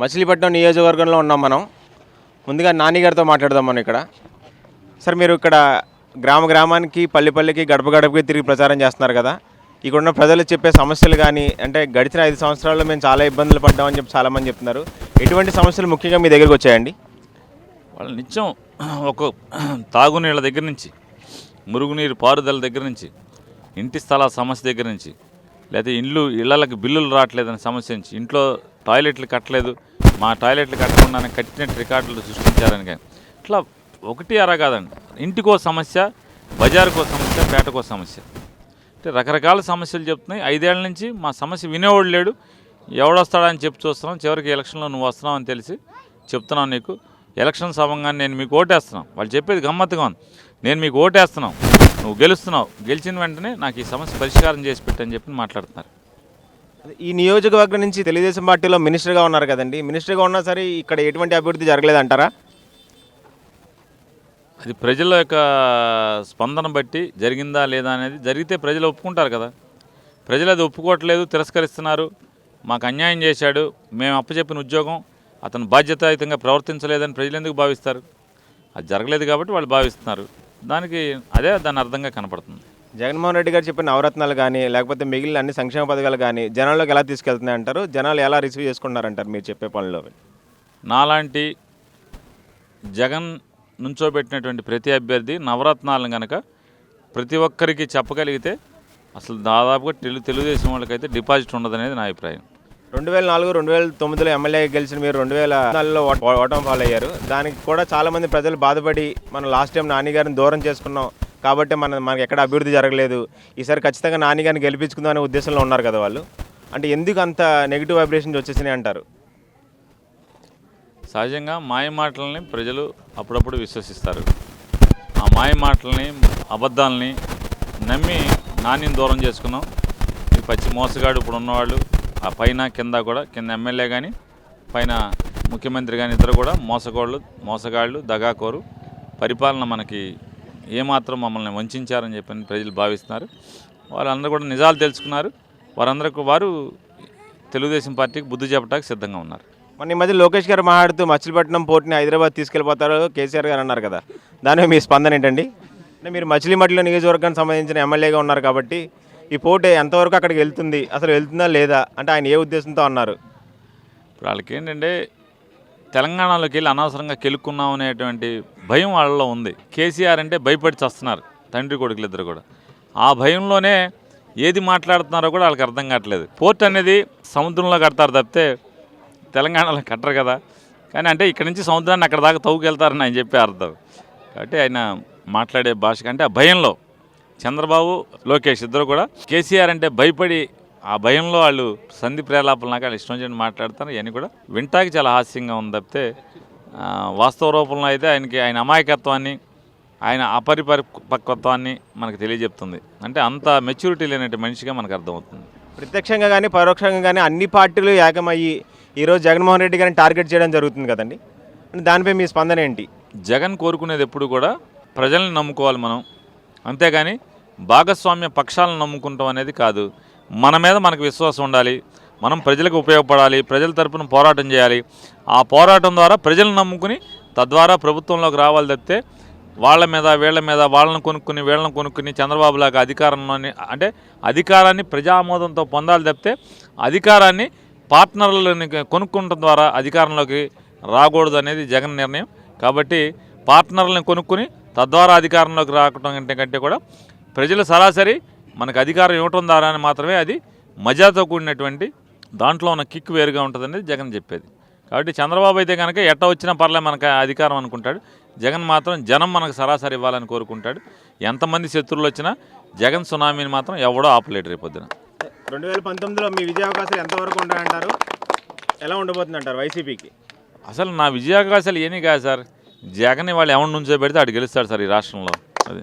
మచిలీపట్నం నియోజకవర్గంలో ఉన్నాం మనం. ముందుగా నానిగారితో మాట్లాడదాం మనం ఇక్కడ. సార్ మీరు ఇక్కడ గ్రామ గ్రామానికి పల్లె పల్లెకి గడప గడపకి తిరిగి ప్రచారం చేస్తున్నారు కదా. ఇక్కడ ఉన్న ప్రజలు చెప్పే సమస్యలు కానీ అంటే గడిచిన ఐదు సంవత్సరాల్లో మేము చాలా ఇబ్బందులు పడ్డామని చెప్పి చాలామంది చెప్తున్నారు. ఎటువంటి సమస్యలు ముఖ్యంగా మీ దగ్గరికి వచ్చాయండి? వాళ్ళు నిత్యం ఒక తాగునీళ్ళ దగ్గర నుంచి మురుగునీరు పారుదల దగ్గర నుంచి ఇంటి స్థల సమస్య దగ్గర నుంచి లేదా ఇండ్లు ఇళ్ళకి బిల్లులు రావట్లేదనే సమస్య నుంచి ఇంట్లో టాయిలెట్లు కట్టలేదు మా టాయిలెట్లు కట్టకుండా కట్టినట్టు రికార్డులు సృష్టించారని కానీ. ఇట్లా ఒకటి అరా కాదండి. ఇంటికో సమస్య బజారుకో సమస్య పేటకో సమస్య. అంటే రకరకాల సమస్యలు చెప్తున్నాయి. ఐదేళ్ళ నుంచి మా సమస్య వినేవాడు లేడు. ఎవడొస్తాడని చెప్పి చూస్తున్నాం. చివరికి ఎలక్షన్లో నువ్వు వస్తున్నావు అని తెలిసి చెప్తున్నాను నీకు. ఎలక్షన్ సమంగా నేను మీకు ఓటేస్తున్నాం. వాళ్ళు చెప్పేది గమ్మత్తుగా ఉంది. నేను మీకు ఓటేస్తున్నాం. నువ్వు గెలుస్తున్నావు. గెలిచిన వెంటనే నాకు ఈ సమస్య పరిష్కారం చేసి పెట్టని చెప్పి మాట్లాడుతున్నారు. ఈ నియోజకవర్గం నుంచి తెలుగుదేశం పార్టీలో మినిస్టర్గా ఉన్నారు కదండి. మినిస్టర్గా ఉన్నా సరే ఇక్కడ ఎటువంటి అభివృద్ధి జరగలేదంటారా? అది ప్రజల యొక్క స్పందన బట్టి జరిగిందా లేదా అనేది జరిగితే ప్రజలు ఒప్పుకుంటారు కదా. ప్రజలు అది ఒప్పుకోవట్లేదు తిరస్కరిస్తున్నారు. మాకు అన్యాయం చేశాడు మేము అప్పచెప్పిన ఉద్యోగం అతను బాధ్యతాయుతంగా ప్రవర్తించలేదని ప్రజలు ఎందుకు భావిస్తారు? అది జరగలేదు కాబట్టి వాళ్ళు భావిస్తున్నారు. దానికి అదే దాని అర్థంగా కనపడుతుంది. జగన్మోహన్ రెడ్డి గారు చెప్పిన నవరత్నాలు కానీ లేకపోతే మిగిలిన అన్ని సంక్షేమ పథకాలు కానీ జనాల్లోకి ఎలా తీసుకెళ్తున్నాయి అంటారు? జనాలు ఎలా రిసీవ్ చేసుకుంటున్నారంటారు మీరు చెప్పే పనుల్లో? నాలాంటి జగన్ నుంచోబెట్టినటువంటి ప్రతి అభ్యర్థి నవరత్నాలను కనుక ప్రతి ఒక్కరికి చెప్పగలిగితే అసలు దాదాపుగా తెలు తెలుగుదేశం వాళ్ళకైతే డిపాజిట్ ఉండదనేది నా అభిప్రాయం. రెండు వేల నాలుగు రెండు వేల తొమ్మిదిలో ఎమ్మెల్యే గెలిచిన మీరు రెండు వేల నాలుగులో ఓట- ఓటమి ఫాల్ అయ్యారు. దానికి కూడా చాలా మంది ప్రజలు బాధపడి మనం లాస్ట్ టైం నాని గారిని దూరం చేసుకున్నాం. కాబట్టి మన మనకి ఎక్కడ అభివృద్ధి జరగలేదు. ఈసారి ఖచ్చితంగా నాని గారిని గెలిపించుకుందాం అనే ఉద్దేశంలో ఉన్నారు కదా వాళ్ళు. అంటే ఎందుకు అంత నెగిటివ్ వైబ్రేషన్స్ వచ్చేసినాయి అంటారు? సహజంగా మాయ మాటలని ప్రజలు అప్పుడప్పుడు విశ్వసిస్తారు. ఆ మాయ మాటలని అబద్ధాలని నమ్మి నాణ్యం దూరం చేసుకున్నాం. ఈ పచ్చి మోసగాడు ఇప్పుడు ఉన్నవాళ్ళు ఆ పైన కింద కూడా కింద ఎమ్మెల్యే కానీ పైన ముఖ్యమంత్రి కానీ ఇద్దరు కూడా మోసగాళ్ళు మోసగాళ్ళు దగాకోరు. పరిపాలన మనకి ఏమాత్రం మమ్మల్ని వంచారని చెప్పని ప్రజలు భావిస్తున్నారు. వాళ్ళందరూ కూడా నిజాలు తెలుసుకున్నారు. వారందరికీ వారు తెలుగుదేశం పార్టీకి బుద్ధి చెప్పడానికి సిద్ధంగా ఉన్నారు. మొన్న ఈ మధ్య లోకేష్ గారు మాట్లాడుతూ మచిలీపట్నం పోర్టుని హైదరాబాద్ తీసుకెళ్ళిపోతారు కేసీఆర్ గారు అన్నారు కదా. దాని మీ స్పందన ఏంటండి? అంటే మీరు మచిలీమట్టిలో నియోజకవర్గానికి సంబంధించిన ఎమ్మెల్యేగా ఉన్నారు కాబట్టి ఈ పోటీ ఎంతవరకు అక్కడికి వెళ్తుంది? అసలు వెళ్తుందా లేదా? అంటే ఆయన ఏ ఉద్దేశంతో అన్నారు? ఇప్పుడు వాళ్ళకి ఏంటంటే తెలంగాణలోకి వెళ్ళి అనవసరంగా కెలుక్కున్నాం అనేటువంటి భయం వాళ్ళలో ఉంది. కేసీఆర్ అంటే భయపడి చస్తున్నారు తండ్రి కొడుకులు ఇద్దరు కూడా. ఆ భయంలోనే ఏది మాట్లాడుతున్నారో కూడా వాళ్ళకి అర్థం కావట్లేదు. పోర్ట్ అనేది సముద్రంలో కడతారు తప్పితే తెలంగాణలో కట్టరు కదా. కానీ అంటే ఇక్కడి నుంచి సముద్రాన్ని అక్కడ దాకా తవ్వుకెళ్తారని ఆయన చెప్పే అర్థం. కాబట్టి ఆయన మాట్లాడే భాష కంటే ఆ భయంలో చంద్రబాబు లోకేష్ ఇద్దరు కూడా కేసీఆర్ అంటే భయపడి ఆ భయంలో వాళ్ళు సంధి ప్రేలాపలు నాకు వాళ్ళు ఇష్టం వచ్చినట్టు మాట్లాడతారు. ఇవన్నీ కూడా వింటాకి చాలా హాస్యంగా ఉంది తప్పితే వాస్తవ రూపంలో అయితే ఆయనకి ఆయన అమాయకత్వాన్ని ఆయన అపరిపరిపక్వత్వాన్ని మనకు తెలియజెప్తుంది. అంటే అంత మెచ్యూరిటీ లేనటువంటి మనిషిగా మనకు అర్థమవుతుంది. ప్రత్యక్షంగా కానీ పరోక్షంగా కానీ అన్ని పార్టీలు ఏకమయ్యి ఈరోజు జగన్మోహన్ రెడ్డి గారిని టార్గెట్ చేయడం జరుగుతుంది కదండి. దానిపై మీ స్పందన ఏంటి? జగన్ కోరుకునేది ఎప్పుడు కూడా ప్రజల్ని నమ్ముకోవాలి మనం. అంతేగాని భాగస్వామ్య పక్షాలను నమ్ముకుంటాం అనేది కాదు. మన మీద మనకు విశ్వాసం ఉండాలి. మనం ప్రజలకు ఉపయోగపడాలి. ప్రజల తరపున పోరాటం చేయాలి. ఆ పోరాటం ద్వారా ప్రజలను నమ్ముకుని తద్వారా ప్రభుత్వంలోకి రావాలి తప్పితే వాళ్ళ మీద వీళ్ళ మీద వాళ్ళని కొనుక్కుని వీళ్ళని కొనుక్కుని చంద్రబాబు లాగా అధికారంలోని అంటే అధికారాన్ని ప్రజామోదంతో పొందాలి తప్పితే అధికారాన్ని పార్ట్నర్లని కొనుక్కోవడం ద్వారా అధికారంలోకి రాకూడదు అనేది జగన్ నిర్ణయం. కాబట్టి పార్ట్నర్లను కొనుక్కుని తద్వారా అధికారంలోకి రావటం కంటే కంటే కూడా ప్రజలు సరాసరి మనకు అధికారం ఇవ్వటం ద్వారా మాత్రమే అది మజాతో కూడినటువంటి దాంట్లో ఉన్న కిక్ వేరుగా ఉంటుందనేది జగన్ చెప్పేది. కాబట్టి చంద్రబాబు అయితే కనుక ఎట్ట వచ్చినా పర్లే మనకు అధికారం అనుకుంటాడు. జగన్ మాత్రం జనం మనకు సరాసరి ఇవ్వాలని కోరుకుంటాడు. ఎంతమంది శత్రువులు వచ్చినా జగన్ సునామీని మాత్రం ఎవడో ఆపలేడు రేపొద్దున. రెండు వేల పంతొమ్మిదిలో మీ విజయ అవకాశాలు ఎంతవరకు ఉంటాయంటారు? ఎలా ఉండబోతుంది అంటారు వైసీపీకి? అసలు నా విజయావకాశాలు ఏమీ కాదు సార్. జగన్ వాళ్ళు ఎవరి నుంచో పెడితే ఆడు గెలుస్తాడు సార్ ఈ రాష్ట్రంలో. అది.